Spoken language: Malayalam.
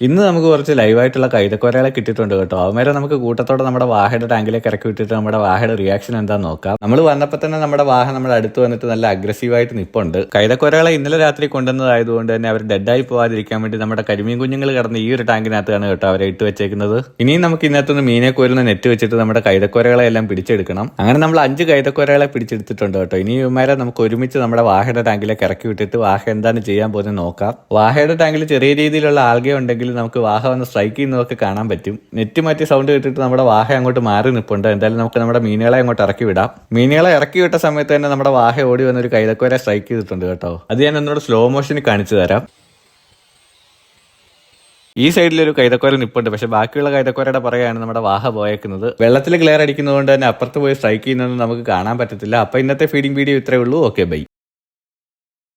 ഇന്ന് നമുക്ക് കുറച്ച് ലൈവായിട്ടുള്ള കൈതക്കോരകളെ കിട്ടിയിട്ടുണ്ട് കേട്ടോ. അവന്മാരെ നമുക്ക് കൂട്ടത്തോടെ നമ്മുടെ വാഹയുടെ ടാങ്കിലേക്ക് ഇറക്കി വിട്ടിട്ട് നമ്മുടെ വാഹയുടെ റിയാക്ഷൻ എന്താ നോക്കാം. നമ്മൾ വന്നപ്പോൾ തന്നെ നമ്മുടെ വാഹ നമ്മുടെ അടുത്ത് വന്നിട്ട് നല്ല അഗ്രസീവായിട്ട് നിപ്പുണ്ട്. കൈതക്കോരകളെ ഇന്നലെ രാത്രി കൊണ്ടുവന്നതായതുകൊണ്ട് തന്നെ അവർ ഡെഡായി പോവാതിരിക്കാൻ വേണ്ടി നമ്മുടെ കരിമീൻ കുഞ്ഞുങ്ങൾ കിടന്ന് ഈ ഒരു ടാങ്കിനകത്താണ് കേട്ടോ അവരെ ഇട്ട് വെച്ചേക്കുന്നത്. ഇനിയും നമുക്ക് ഇതിനകത്തുനിന്ന് മീനെ കോരുന്ന നെറ്റ് വെച്ചിട്ട് നമ്മുടെ കൈതക്കോരകളെ എല്ലാം പിടിച്ചെടുക്കണം. അങ്ങനെ നമ്മൾ അഞ്ച് കൈതക്കോരകളെ പിടിച്ചെടുത്തിട്ടുണ്ട് കേട്ടോ. ഇനി ഇവന്മാരെ നമുക്ക് ഒരുമിച്ച് നമ്മുടെ വാഹയുടെ ടാങ്കിലേക്ക് ഇറക്കി വിട്ടിട്ട് വാഹ എന്താണ് ചെയ്യാൻ പോകുന്നത് നോക്കാം. വാഹയുടെ ടാങ്കിൽ ചെറിയ രീതിയിലുള്ള ആൽഗ ഉണ്ടെങ്കിൽ നമുക്ക് വാഹ വന്ന് സ്ട്രൈക്ക് ചെയ്യുന്നതൊക്കെ കാണാൻ പറ്റും. നെറ്റ് മാറ്റി സൗണ്ട് കേട്ടിട്ട് നമ്മുടെ വാഹ അങ്ങോട്ട് മാറി നിൽപ്പുണ്ട് എന്തായാലും നമുക്ക് നമ്മുടെ മീനുകളെ അങ്ങോട്ട് ഇറക്കി വിടാം. മീനുകളെ ഇറക്കി വിട്ട സമയത്ത് തന്നെ നമ്മുടെ വാഹ ഓടി വന്നൊരു കൈതക്കോരെ സ്ട്രൈക്ക് ചെയ്തിട്ടുണ്ട് കേട്ടോ. അത് ഞാൻ എന്നോട് സ്ലോ മോഷനിൽ കാണിച്ചു തരാം. ഈ സൈഡിൽ ഒരു കൈതക്കോര നിപ്പുണ്ട്. പക്ഷെ ബാക്കിയുള്ള കൈതക്കോരയുടെ പുറകെയാണ് നമ്മുടെ വാഹ പോയേക്കുന്നത്. വെള്ളത്തിൽ ക്ലിയർ അടിക്കുന്നതുകൊണ്ട് തന്നെ അപ്പുറത്ത് പോയി സ്ട്രൈക്ക് ചെയ്യുന്നത് നമുക്ക് കാണാൻ പറ്റത്തില്ല. അപ്പൊ ഇന്നത്തെ ഫീഡിംഗ് വീഡിയോ ഇത്രേ ഉള്ളൂ. Okay bye